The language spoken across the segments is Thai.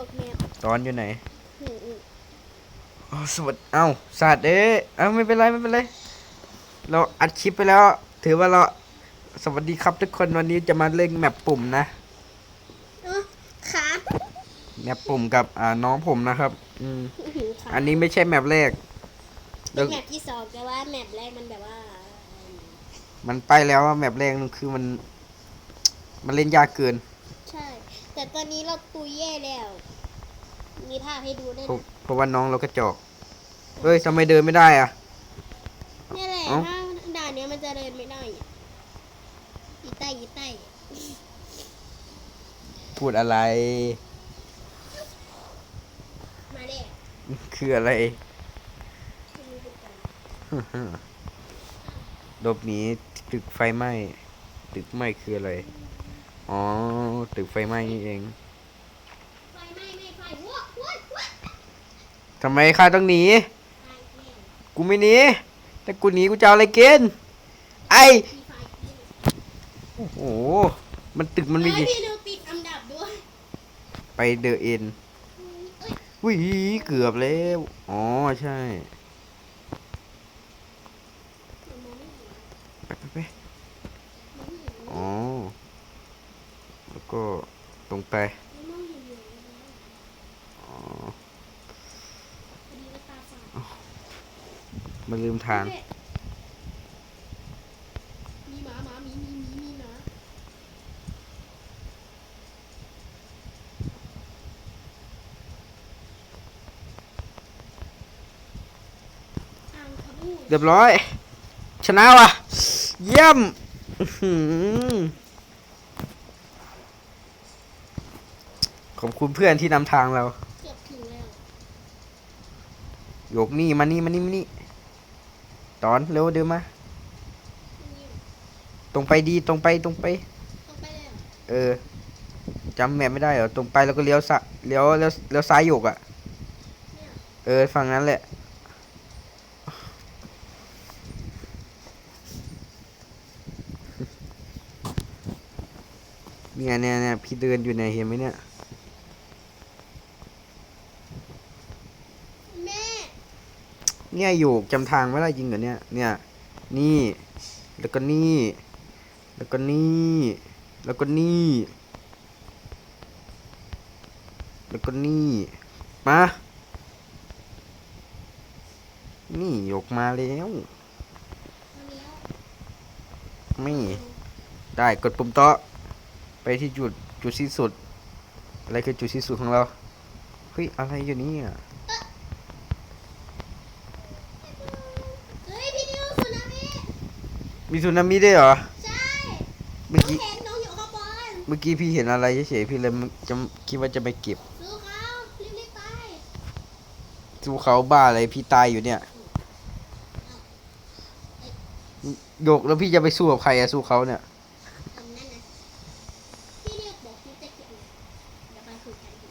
ตกแมปตอนอยู่ไหนอืมอืมอ๋อสวัสดีเอ้าสัตว์เอ้ยเอ้าไม่เป็นไรไม่เป็นไรเราอัดคลิปไปแล้ว ถือว่าเราสวัสดีครับทุกคนวันนี้จะมาเล่นแมปปุ่มนะเอ้อขาแมปปุ่มกับอ่าน้องผมนะครับ อืมอื้อหือขาอันนี้ไม่ใช่แมปแรกเป็นแมปที่สองแต่ว่าแมปแรกมันแบบว่า มันไปแล้วอะแมปแรกมันคือมัน มันเล่นยากเกินใช่ แต่ตอนนี้เราตุยแย่แล้ว มีภาพให้ดูด้วยเพราะนะเพราะว่าน้องเรากระจอกเฮ้ยทำไมเดินไม่ได้อะเนี่ยแหละเอ้า ถ้าด่านเนี้ยมันจะเดินไม่ได้อะอีใต้อีใต้พูดอะไร มาเลยคืออะไร หลบหนีตึกไฟไหม้ตึกไหม้คืออะไร อ๋อ ตึกไฟไหม้นี่เองไฟไหม้ไม่ไฟวัววัววัวทำไมข้าต้องหนีไฟแม่งกูไม่หนีถ้ากูหนีกูจะเอาอะไรกินไอมีไฟกินโอ้โห มันตึกมันมีเอ้ยกี่พี่ดูติดอันดับด้วยไปเดอะเอ็นเอ้ยวิเกือบแล้ว อ๋อ ใช่มันมองไม่เห็นไปไปไปมันไม่เห็นอ๋อแล้ว ก็ตรงไปมันมองเห็นอยู่นะอ๋อพอดีว่าตาฝาดมันลืมทางมีหมาหมามีมีมีมีหมาอ่างขบูเรียบร้อย ชนะว่ะ เยี่ยมอื้อหือ ขอบคุณเพื่อนที่นำทางเราเกือบถึงแล้วโยกนี่มานี่มานี่มานี่ตอนเร็วเดินมา ตรงไปดีตรงไปตรงไป ต้องไปเลยเหรอเออจำแมปไม่ได้เหรอตรงไปแล้วก็เลี้ยวซ้ายเลี้ยวเลี้ยวเลี้ยวซ้ายโยกอะ เนี่ยเออฝั่งนั้นแหละ เนี่ยเนี่ยเนี่ยพี่เดินอยู่เนี่ยเห็นไหมเนี่ย แม่ เนี่ยโยกจำทางไม่ได้จริงเหรอเนี่ย เนี่ย นี่ แล้วก็นี่ แล้วก็นี่ แล้วก็นี่ แล้วก็นี่ มา นี่ยกมาแล้ว ไม่ ได้กดปุ่มต๊ะไปที่จุดจุดสิ้นสุด อะไรคือจุดสิ้นสุดของเรา เฮ้ย อะไรอยู่นี่ยเฮ้ยพี่นิวสุนามิ มีสึนามิด้วยเหรอ ใช่เมื่อน้องกี้ เห็นน้องอยู่ข้างบนเมื่อกี้พี่เห็นอะไรเฉยๆพี่เลยจะคิดว่าจะไปเก็บสู้เขารีบๆไปสู้เขาบ้าอะไรพี่ตายอยู่เนี่ยโยกแล้วพี่จะไปสู้กับใครอะสู้เขาเนี่ยทำนั่นนะพี่นิวบอกพี่จะเก็บเลยเดี๋ยวไปคุยกันดี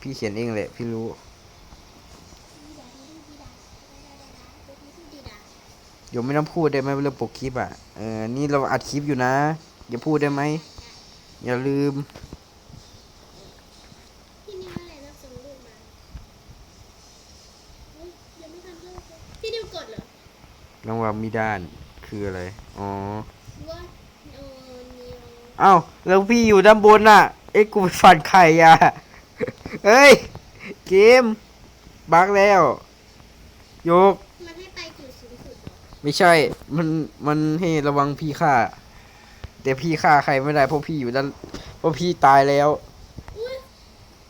พี่เขียนเองแหละพี่รู้ พี่ดาพี่ดีดาดาดาดาพี่ดีดา โยมไม่ต้องพูดได้ไหมเรื่องปกคลิปอะ เออ นี่เราอัดคลิปอยู่นะอย่าพูดได้ไหม อย่าลืม พี่นิวอะไรนะส่งรูปมาเฮ้ยยังไม่ทันเลิกเลยพี่นิวกดเหรอรางวัลมีด้านคืออะไร อ๋อ หรือว่าโนนิวเอ้า แล้วพี่อยู่ด้านบนน่ะ เอ้ยกูไปฟันไข่อะ เฮ้ย เกม บักแล้วโยก ไม่ใช่ มัน มันให้ระวังพี่ฆ่า แต่พี่ฆ่าใครไม่ได้เพราะพี่อยู่ด้านเพราะพี่ตายแล้วอุ้ย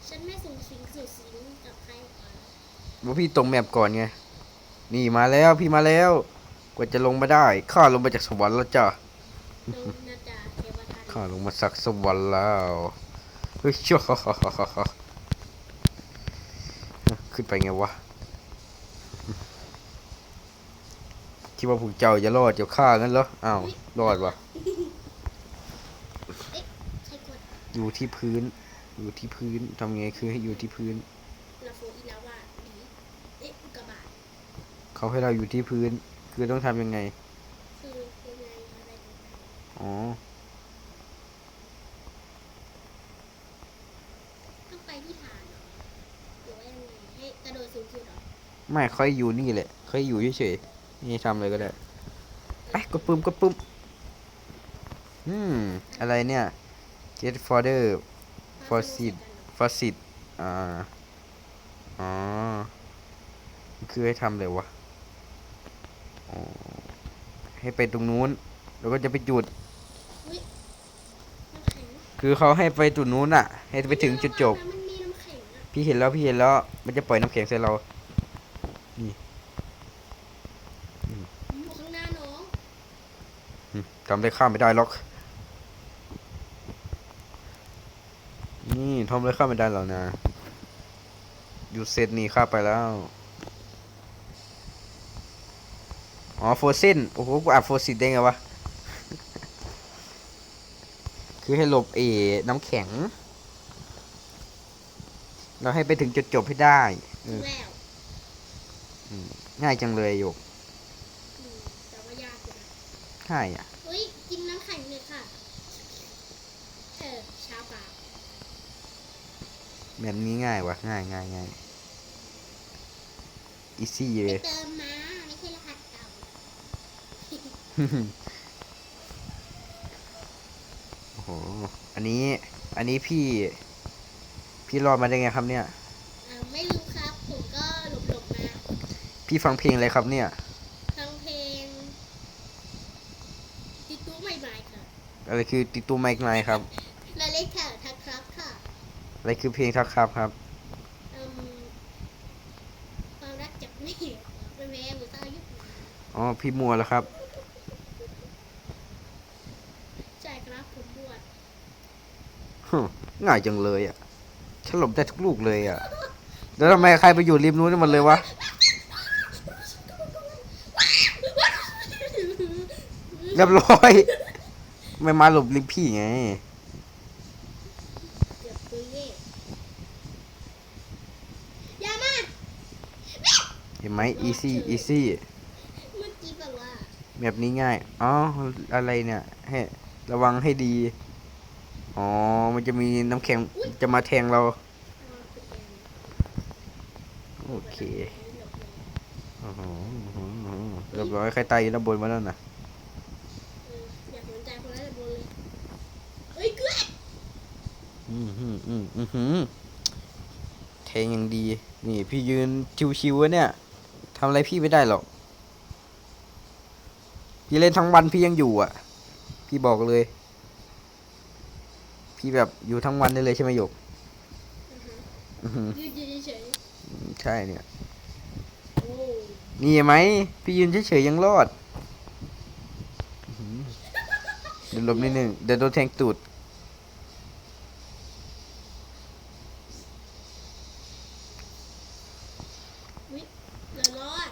ฉันไม่สูงสิงสูงสิงกับใครก่อนเพราะพี่ตรงแมปก่อนไง นี่มาแล้วพี่มาแล้ว กว่าจะลงมาได้ ข้าลงมาจากสวรรค์แล้วจ้ะลงนาจาเทวทันข้าลงมาสักสวรรค์แล้วเฮ้ยชั่วขึ้นไปไงวะ คิดว่าพวกเจ้าจะรอดเจ้าข้างั้นเหรออ้าวรอดวะใครกดอยู่ที่พื้น อยู่ที่พื้นทำไงคือให้อยู่ที่พื้นนาโฟอีลาวาดีเอ๊ะอุกกาบาตเขาให้เราอยู่ที่พื้น คือต้องทำยังไงคือยังไงอะไรกันอ๋อไปที่ฐานเหรอหรือว่ายังไงให้กระโดดสูงสุดเหรอไม่ค่อยอยู่นี่แหละค่อยอยู่เฉยๆ นี่ทำเลยก็ได้ไปกดปุ่มกดปุ่มอืม อะไรเนี่ย get further For seed ฟอสซิตอ่า อ๋อ คือให้ทำเลยวะอ๋อให้ไปตรงนู้น แล้วก็จะไปจุดน้ำแข็งคือเขาให้ไปจุดนู้นอะให้ไปถึงจุดจบมันมีน้ำแข็งอะพี่เห็นแล้วพี่เห็นแล้ว มันจะปล่อยน้ำแข็งใส่เรา อยู่ข้างหน้าน้อง อืมทำได้ข้ามไม่ได้หรอก นี่ทำได้ข้ามไม่ได้หรอกนะอยู่เซตนี่ข้ามไปแล้ว อ๋อโฟเซนโอ้โห กูอ่านโฟซิตได้ไงวะ คือให้หลบเอน้ำแข็ง เราให้ไปถึงจุดจบให้ได้เอถึงอแล้วง่ายจังเลยโยก อืมแต่ว่ายากอยู่นะ ง่ายอะเฮ้ย กินน้ำแข็งเลยค่ะ เออชาปากแบบนี้ง่ายวะง่ายง่ายง่ายอีซี่ไปเลยเติมมา ไม่ใช่รหัสเก่า โอ้โห อันนี้ อันนี้พี่ พี่รอดมาได้ไงครับเนี่ย เออไม่รู้ครับ ผมก็หลบหลบๆมา พี่ฟังเพลงอะไรครับเนี่ย ฟังเพลงติดตู้ใหม่ๆค่ะ อะไรคือติดตูไมค์ไนครับเราเล็กแถวทักครับค่ะอะไรคือเพลงทักครับครับเอืมความรักจากไม่เป็นแม่บุษรายุคอ๋อพี่มัวแล้วครับ ใช่ครับผมบวชฮึง่ายจังเลยอะฉลบได้ทุกลูกเลยอะ แล้วทำไมใครไปอยู่ริมนู้นหมันเลยวะ เรียบร้อย ไม่มาหลบริมพี่ไง เกือบปืนเล่อย่ามา เห็นไหม easy easy เมื่อกี้แบบว่าแบบนี้ง่าย อ๋อ อะไรเนี่ยให้ระวังให้ดี อ๋อ มันจะมีน้ำแข็งจะมาแทงเรา โอเค โอ้โหอื้อหือเรียบร้อยใครตายอยู่ด้านบนมาแล้วนะ เอออยากสนใจคนนั้นบนเลยเอ้ยเกลือ อืมอืมอืมอืมหืมแทงอย่างดี นี่พี่ยืนชิวๆวะเนี่ยทำอะไรพี่ไม่ได้หรอก พี่เล่นทั้งวันพี่ยังอยู่อะ พี่บอกเลย พี่แบบอยู่ทั้งวันได้เลยใช่ไหมหยกอื้อหือยืดยืดเฉยใช่เนี่ย ๆโอ้นี่เห็นไหม พี่ยืนเฉยๆยังรอดอื้อหือเดี๋ยวหลบนิดนึงเดี๋ยวโดนแทงตูด วิเหลือรอด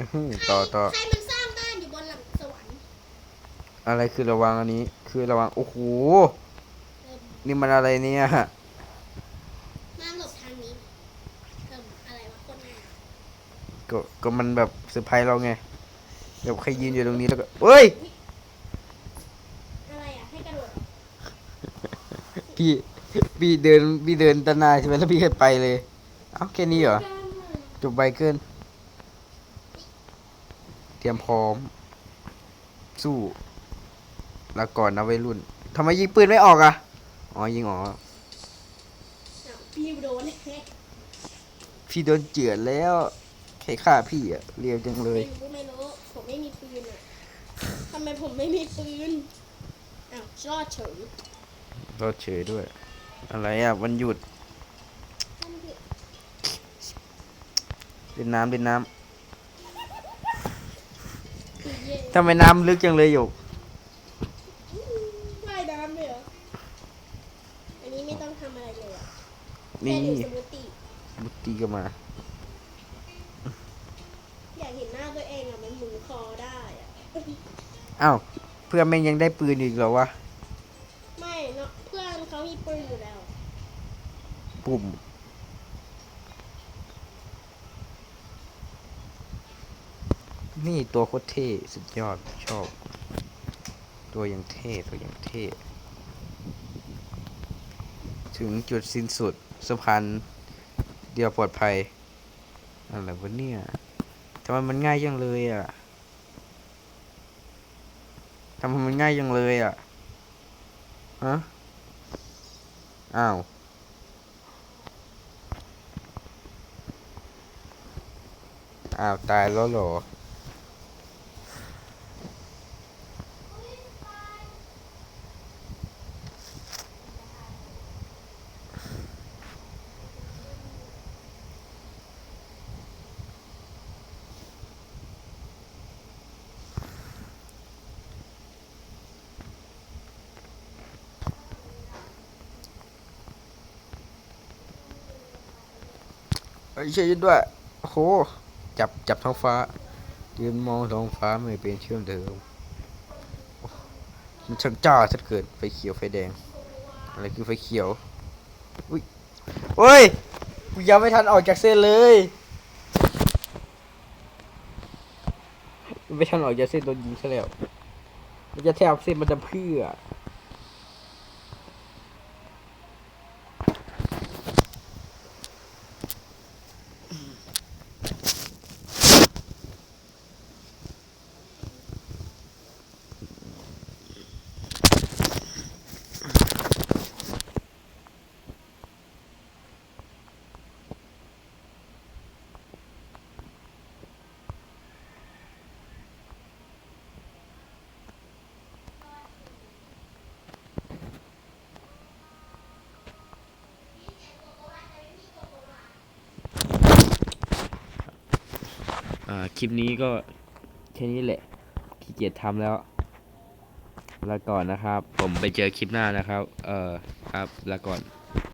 อื้อหือต่อต่อใครมันสร้างบ้านอยู่บนหลังสวรรค์อะไรคือระวังอันนี้ คือระวังโอ้โหเติมนี่มันอะไรเนี่ยมาหลบทางนี้เติมอะไรวะคนหน้าก็ก็มันแบบเซอร์ไพรส์เราไงแบบใครยืนอยู่ตรงนี้แล้วก็เอ้ยอะไรอะให้กระโดดเหรอพี่พี่เดินพี่เดินตานหนาใช่ไหมแล้วพี่ก็ไปเลย เอ้าแค่นี้เหรอจบไปเกิน เตรียมพร้อม สู้แล้วก่อนนะวัยรุ่นทำไมยิงปืนไม่ออกอะอ๋อยิงอ๋ออ้าวพี่โดนแฮกพี่โดนเจือดแล้วใครฆ่าพี่อะเรียวจังเลยไม่รู้ไม่รู้ผมไม่มีปืนอะทำไมผมไม่มีปืนอ้าวรอดเฉยรอดเฉยด้วย อะไรอะวันหยุดทำดิเล่นน้ำเล่นน้คือเย่ำ ทำไมน้ำลึกจังเลยหยกว่ายน้ำเลยเหรอ อันนี้ไม่ต้องทำอะไรเลยอะแค่นี่ดื่มสมูทตี้บุตรีก็มา อยากเห็นหน้าตัวเองอะมันหมุนคอได้อะ อ้าว เพื่อนแม่งยังได้ปืนอีกเหรอวะ ไม่เนาะเพื่อนเขามีปืนอยู่แล้ว ปุ่ม นี่ตัวโคตรเท่สุดยอดชอบ ตัวยังเท่ตัวยังเท่ ถึงจุดสิ้นสุดสะพานเดียวปลอดภัยอะไรวะเนี่ยทำไมมันง่ายจังเลยอะทำไมมันง่ายจังเลยอะฮะอ้าวอ้าว ตายแล้วเหรอ เอ้ยช่วยด้วยโอ้โหจับจับท้องฟ้า ยืนมองท้องฟ้าไม่เป็นเชื่อมเดิมโอ้มันช่างจ้าสัดเกินไฟเขียวไฟแดง อะไรคือไฟเขียวอุ้ยเฮ้ยกูยังไม่ทันออกจากเส้นเลยไม่ทันออกจากเส้นโดนยิงซะแล้วมันจะแทบเส้นมันจะเพื่อ คลิปนี้ก็แค่นี้แหละขี้เกียจทำแล้วลาก่อนนะครับ ผมไปเจอคลิปหน้านะครับ เออครับลาก่อน